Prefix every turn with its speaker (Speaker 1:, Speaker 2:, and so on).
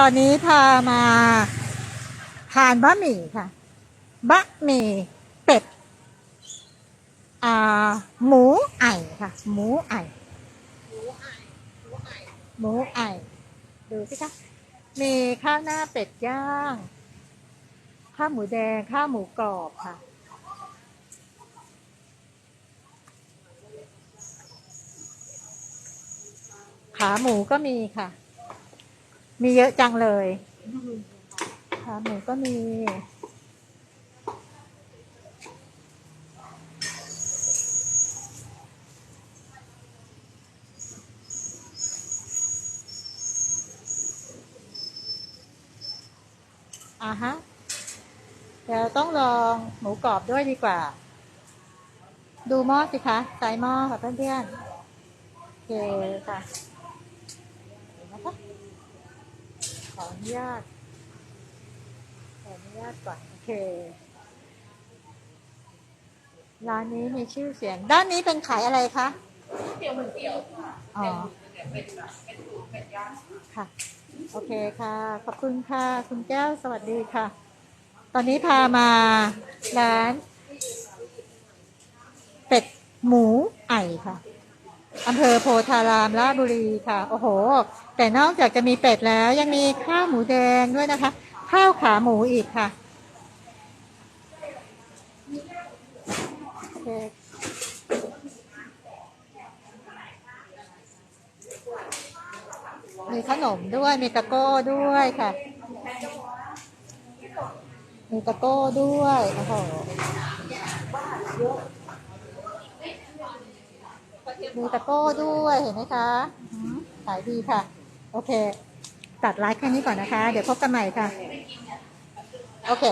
Speaker 1: ตอนนี้พามาทานบะหมี่ค่ะ บะหมี่เป็ดอ่าหมูไอ่ค่ะ หมูไอ่หมูไอ่ดูสิคะมีข้าวหน้าเป็ดย่าง ข้าวหมูแดง ข้าวหมูกรอบค่ะ ขาหมูก็มีค่ะ มีเยอะจังเลยขาหมูก็มี อ่าฮะ เดี๋ยวต้องลองหมูกรอบด้วยดีกว่า ดูหม้อสิคะไซส์หม้อค่ะเพื่อนๆโอเคค่ะเดี๋ยวนะคะ ขออนุญาต ขออนุญาตก่อนโอเค ร้านนี้มีชื่อเสียง ด้านนี้เป็นขายอะไรคะ
Speaker 2: เตี๋ยวเหมือนเตี๋ยวค่ะ
Speaker 1: อ๋อ
Speaker 2: เป็นเป็นแบบเป็นสูตรเป็ดย่าง
Speaker 1: ค่ะ โอเคค่ะ ขอบคุณค่ะ คุณแก้ว สวัสดีค่ะ ตอนนี้พามาร้าน เป็ดหมูไอ่ค่ะ อำเภอโพธารามราชบุรีค่ะ โอ้โห แต่นอกจากจะมีเป็ดแล้วยังมีข้าวหมูแดงด้วยนะคะ ข้าวขาหมูอีกค่ะมีขนมด้วย มีตะโก้ด้วยค่ะ มีตะโก้ด้วย โอ้โหมีตะโก้ด้วย เห็นไหมคะ ขายดีค่ะ โอเค ตัดไลฟ์แค่นี้ก่อนนะคะ เดี๋ยวพบกันใหม่ค่ะ โอเค